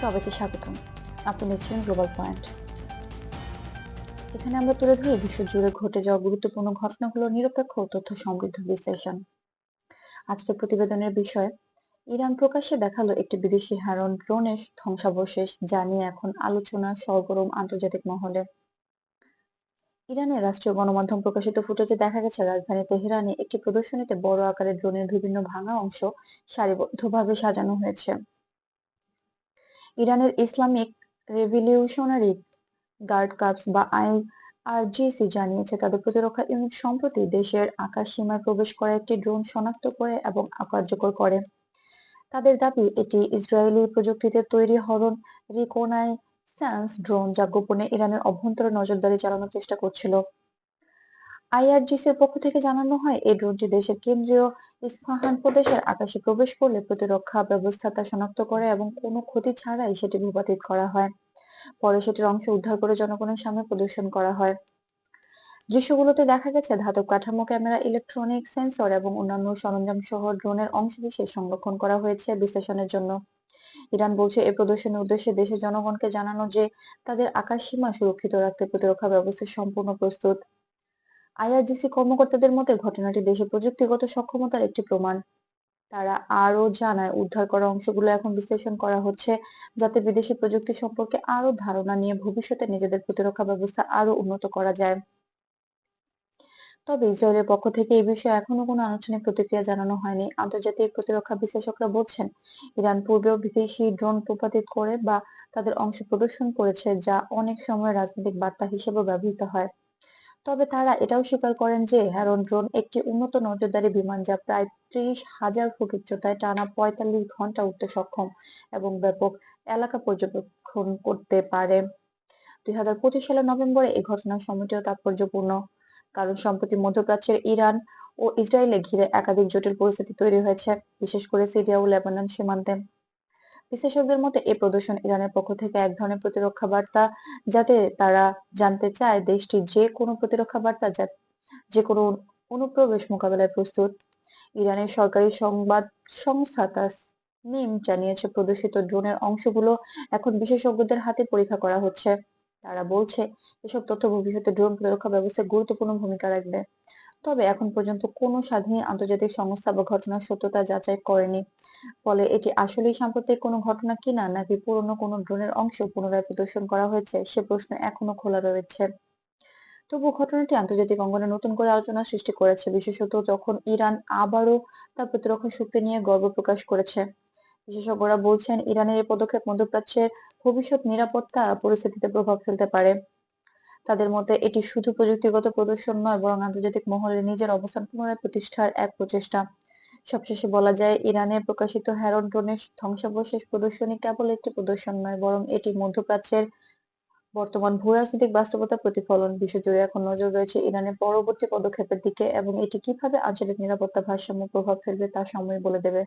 সবাইকে স্বাগতম। আপনি দেখছেন গ্লোবাল পয়েন্ট যেখানে আমরা তুলে ধরি বিশ্ব জুড়ে ঘটে যাওয়া গুরুত্বপূর্ণ ঘটনাগুলোর নিরপেক্ষ তথ্য সমৃদ্ধ বিশ্লেষণ। আজকের প্রতিবেদনের বিষয়, ইরান প্রকাশ্যে দেখাল একটি বিদেশি হারন ড্রোনের ধ্বংসাবশেষ, যা নিয়ে এখন আলোচনা সরগরম আন্তর্জাতিক মহলে। ইরানের রাষ্ট্রীয় গণমাধ্যম প্রকাশিত ফুটেজে দেখা গেছে, রাজধানী তেহরানে একটি প্রদর্শনীতে বড় আকারের ড্রোনের বিভিন্ন ভাঙা অংশ সারিবদ্ধভাবে সাজানো হয়েছে। ইরানের ইসলামিক রেভলিউশনারি গার্ড কাপস বা আইআরজিসি জানিয়েছে, তাদের প্রতিরক্ষা ইউনিট সম্প্রতি দেশের আকাশ সীমায় প্রবেশ করা একটি ড্রোন শনাক্ত করে এবং অকার্যকর করে। তাদের দাবি, এটি ইসরায়েলি প্রযুক্তিতে তৈরি হরন রিকোনাইসেন্স ড্রোন যা গোপনে ইরানের অভ্যন্তরে নজরদারি চালানোর চেষ্টা করছিল। আইআরজিসির পক্ষ থেকে জানানো হয়, এই ড্রোনটি দেশের কেন্দ্রীয় ইস্পাহান প্রদেশের আকাশে প্রবেশ করলে প্রতিরক্ষা ব্যবস্থা তা শনাক্ত করে এবং কোনো ক্ষতি ছাড়াই সেটি ভূপাতিত করা হয়। পরে সেটির অংশ উদ্ধার করে জনগণের সামনে প্রদর্শন করা হয়। দৃশ্যগুলোতে দেখা গেছে, ধাতব কাঠামো, ক্যামেরা, ইলেকট্রনিক সেন্সর এবং অন্যান্য সরঞ্জাম সহ ড্রোনের অংশবিশেষ সংরক্ষণ করা হয়েছে বিশ্লেষণের জন্য। ইরান বলছে এই প্রদর্শনের উদ্দেশ্যে দেশের জনগণকে জানানো যে, তাদের আকাশ সীমা সুরক্ষিত রাখতে প্রতিরক্ষা ব্যবস্থা সম্পূর্ণ প্রস্তুত। আইআরজিসি কর্মকর্তাদের মতে ঘটনাটি দেশের প্রযুক্তিগত সক্ষমতার একটি প্রমাণ। তারা আরও জানায়, উদ্ধার করা অংশগুলো এখন বিশ্লেষণ করা হচ্ছে যাতে বিদেশি প্রযুক্তি সম্পর্কে আরও ধারণা নিয়ে ভবিষ্যতে নিজেদের প্রতিরক্ষা ব্যবস্থা আরও উন্নত করা যায়। তবে ইসরায়েলের পক্ষ থেকে এই বিষয়ে এখনও কোনো আনুষ্ঠানিক প্রতিক্রিয়া জানানো হয়নি। আন্তর্জাতিক প্রতিরক্ষা বিশ্লেষকরা বলছেন, ইরান পূর্বেও বিদেশি ড্রোন প্রপাতিত করে বা তাদের অংশ প্রদর্শন করেছে, যা অনেক সময় রাজনৈতিক বার্তা হিসেবে ব্যবহৃত হয়। তবে তারা এটাও স্বীকার করেন যে হ্যারন ড্রোন একটি উন্নত নজরদারি বিমান যা প্রায় ত্রিশ হাজার ফুট উচ্চতায় টানা পঁয়তাল্লিশ ঘণ্টা উঠতে সক্ষম এবং ব্যাপক এলাকা পর্যবেক্ষণ করতে পারে। দুই হাজার পঁচিশ সালের নভেম্বরে এই ঘটনার সময়টিও তাৎপর্যপূর্ণ, কারণ সম্প্রতি মধ্যপ্রাচ্যের ইরান ও ইসরায়েলে ঘিরে একাধিক জটিল পরিস্থিতি তৈরি হয়েছে, বিশেষ করে সিরিয়া ও লেবানন সীমান্তে। বিশ্লেষকদের মতে এই প্রদর্শন ইরানের পক্ষ থেকে এক ধরনের প্রতিরক্ষা বার্তা যাতে তারা জানতে চায় দেশটি যে কোনো প্রতিরক্ষা বার্তা যা- কোনো অনুপ্রবেশ মোকাবেলায় প্রস্তুত। ইরানের সরকারি সংবাদ সংস্থা তাসনিম জানিয়েছে, প্রদর্শিত ড্রোনের অংশগুলো এখন বিশেষজ্ঞদের হাতে পরীক্ষা করা হচ্ছে। তারা বলছে, এসব তথ্য ভবিষ্যতে ড্রোন প্রতিরক্ষা ব্যবস্থায় গুরুত্বপূর্ণ ভূমিকা রাখবে। তবে এখন পর্যন্ত কোনো স্বাধীন আন্তর্জাতিক সংস্থা বা ঘটনার সত্যতা যাচাই করেনি। ফলে এটি আসলেই সাম্প্রতিক কোনো ঘটনা কিনা নাকি পুরনো কোনো ড্রোনের অংশ পুনরায় প্রদর্শন করা হয়েছে, সে প্রশ্ন এখনও খোলা রয়েছে। তবু ঘটনাটি আন্তর্জাতিক অঙ্গনে নতুন করে আলোচনা সৃষ্টি করেছে, বিশেষত যখন ইরান আবারও তার প্রতিরক্ষা শক্তি নিয়ে গর্ব প্রকাশ করেছে। বিশেষজ্ঞরা বলছেন, ইরানের এই পদক্ষেপ মধ্যপ্রাচ্যের ভবিষ্যৎ নিরাপত্তা পরিস্থিতিতে প্রভাব ফেলতে পারে। তাদের মতে এটি শুধু প্রযুক্তিগত প্রদর্শন নয়, বরং আন্তর্জাতিক মহলে নিজের অবস্থান পুনরায় প্রতিষ্ঠার এক প্রচেষ্টা। সবশেষে বলা যায় ইরানের প্রকাশিত হ্যারন ড্রোনের ধ্বংসাবশেষ প্রদর্শনী কেবল একটি প্রদর্শন নয়, বরং এটি মধ্যপ্রাচ্যের বর্তমান ভূরাজনৈতিক বাস্তবতার প্রতিফলন। বিশ্বজুড়ে এখন নজর রয়েছে ইরানের পরবর্তী পদক্ষেপের দিকে এবং এটি কীভাবে আঞ্চলিক নিরাপত্তা ভারসাম্য প্রভাব ফেলবে তা সময় বলে দেবে।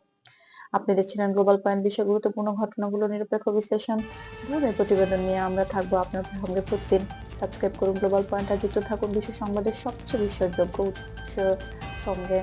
আপনি দেখছিলেন গ্লোবাল পয়েন্ট বিশ্বের গুরুত্বপূর্ণ ঘটনাগুলো নিরপেক্ষ বিশ্লেষণ। ধরনের প্রতিবেদন নিয়ে আমরা থাকব আপনার সঙ্গে প্রতিদিন। সাবস্ক্রাইব করুন। গ্লোবাল পয়েন্টার যুক্ত থাকুন। বিশ্ব সংবাদের সবচেয়ে বিশ্বাসযোগ্য উৎস সঙ্গে।